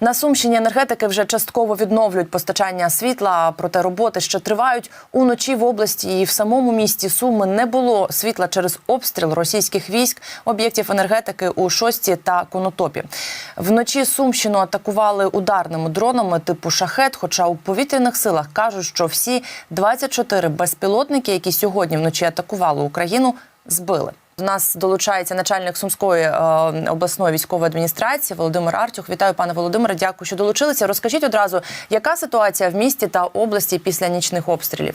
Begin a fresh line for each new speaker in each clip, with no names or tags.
На Сумщині енергетики вже частково відновлюють постачання світла, проте роботи ще тривають. Уночі в області і в самому місті Суми не було світла через обстріл російських військ об'єктів енергетики у Шості та Конотопі. Вночі Сумщину атакували ударними дронами типу шахет. Хоча у повітряних силах кажуть, що всі 24 безпілотники, які сьогодні вночі атакували Україну, збили. До нас долучається начальник Сумської е, обласної військової адміністрації Володимир Артюх. Вітаю, пане Володимире. Дякую, що долучилися. Розкажіть одразу, яка ситуація в місті та області після нічних обстрілів?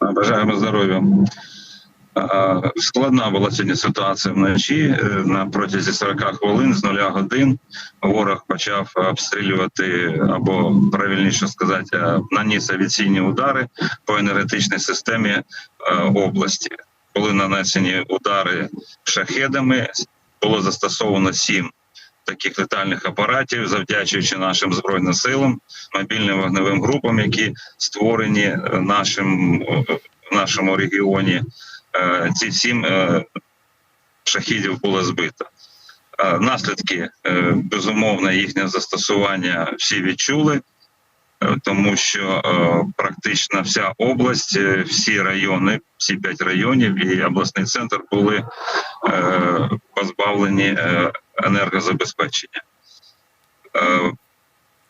Бажаємо здоров'я. Складна була сьогодні ситуація вночі. Е, На протязі 40 хвилин з нуля годин ворог почав обстрілювати або правильніше сказати, е, наніс авіаційні удари по енергетичній системі е, області. Були нанесені удари шахедами. Було застосовано сім таких летальних апаратів, завдячуючи нашим збройним силам, мобільним вогневим групам, які створені е, нашим е, в нашому регіоні. Е, Ці сім е, шахідів було збито. Е, Наслідки е, безумовно їхнє застосування всі відчули, е, тому що е, практично вся область, е, всі райони, всі п'ять районів і обласний центр були е, позбавлені е, енергозабезпечення. Е,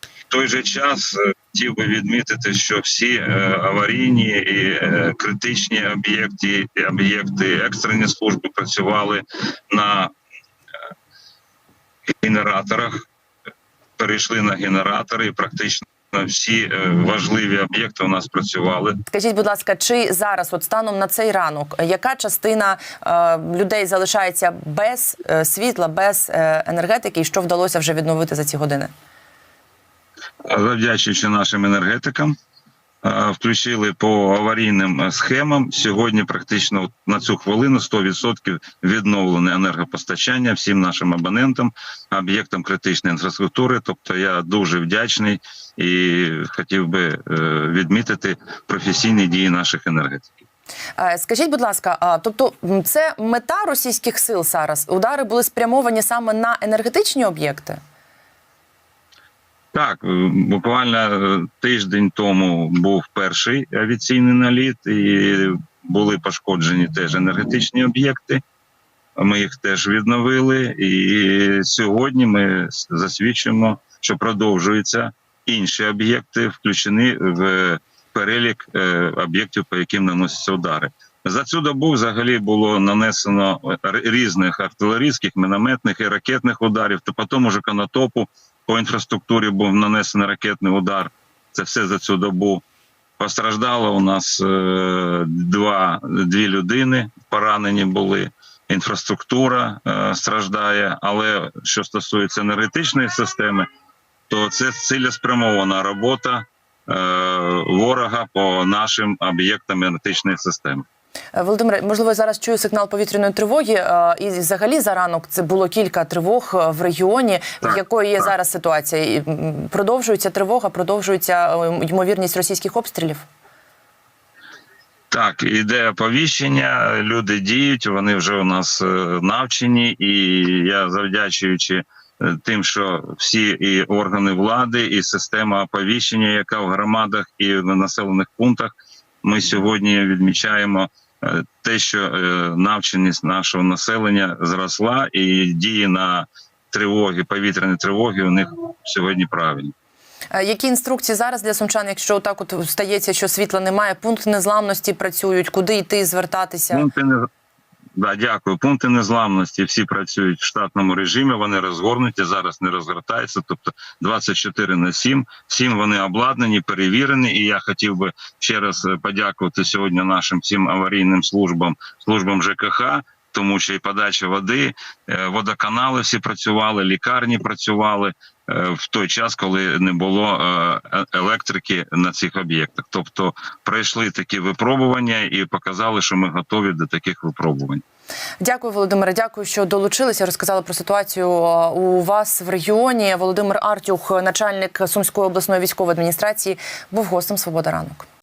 В той же час е, хотів би відмітити, що всі е, аварійні і е, критичні об'єкти, об'єкти екстрені служби працювали на е, генераторах, перейшли на генератори, і практично всі е, важливі об'єкти у нас працювали.
Скажіть, будь ласка, чи зараз, от станом на цей ранок, яка частина е, людей залишається без е, світла, без е, енергетики, і що вдалося вже відновити за ці години?
завдячуючи нашим енергетикам, е, включили по аварійним е, схемам. Сьогодні практично на цю хвилину 100% відновлене енергопостачання всім нашим абонентам, об'єктам критичної інфраструктури. Тобто я дуже вдячний і хотів би е, відмітити професійні дії наших енергетиків.
Е, Скажіть, будь ласка, а, тобто це мета російських сил зараз? Удари були спрямовані саме на енергетичні об'єкти?
Так, е, буквально е, тиждень тому був перший авіаційний наліт, і були пошкоджені теж енергетичні об'єкти. Ми їх теж відновили. І сьогодні ми засвідчуємо, що продовжуються інші об'єкти, включені в перелік е, об'єктів, по яким наносяться удари. За цю добу взагалі було нанесено різних артилерійських, мінометних і ракетних ударів. Та потім уже канатопу по інфраструктурі був нанесений ракетний удар. Це все за цю добу. Постраждало у нас е, два дві людини, поранені були. Інфраструктура е, страждає. Але що стосується енергетичної системи, то це цілеспрямована робота е, ворога по нашим об'єктам енергетичної системи.
Е, Володимире, можливо, я зараз чую сигнал повітряної тривоги. е, І взагалі за ранок це було кілька тривог е, в регіоні.
Так,
Якою є
так.
зараз ситуація? Продовжується тривога, продовжується ймовірність російських обстрілів?
Так, іде оповіщення, люди діють, вони вже у нас навчені, і я завдячуючи тим, що всі і органи влади, і система оповіщення, яка в громадах і в населених пунктах, ми сьогодні відмічаємо те, що е, навченість нашого населення зросла, і дії на тривоги, повітряні тривоги у них сьогодні правильні.
Е, Які інструкції зараз для сумчан, якщо так от стається, що світла немає, пункти незламності працюють, куди йти, звертатися?
Пункти да, дякую. Пункти незламності всі працюють в штатному режимі. Вони розгорнуті зараз не розгортаються. Тобто 24 на 7. Всім вони обладнані, перевірені. І я хотів би ще раз е, подякувати сьогодні нашим всім аварійним службам, службам ЖКХ. Тому що і подача води, е, водоканали всі працювали, лікарні працювали е, в той час, коли не було е, електрики на цих об'єктах. Тобто пройшли такі випробування і показали, що ми готові до таких випробувань.
Дякую, Володимире. Дякую, що долучилися. Розказали про ситуацію у вас в регіоні. Володимир Артюх, начальник Сумської обласної військової адміністрації, був гостем Свобода ранок.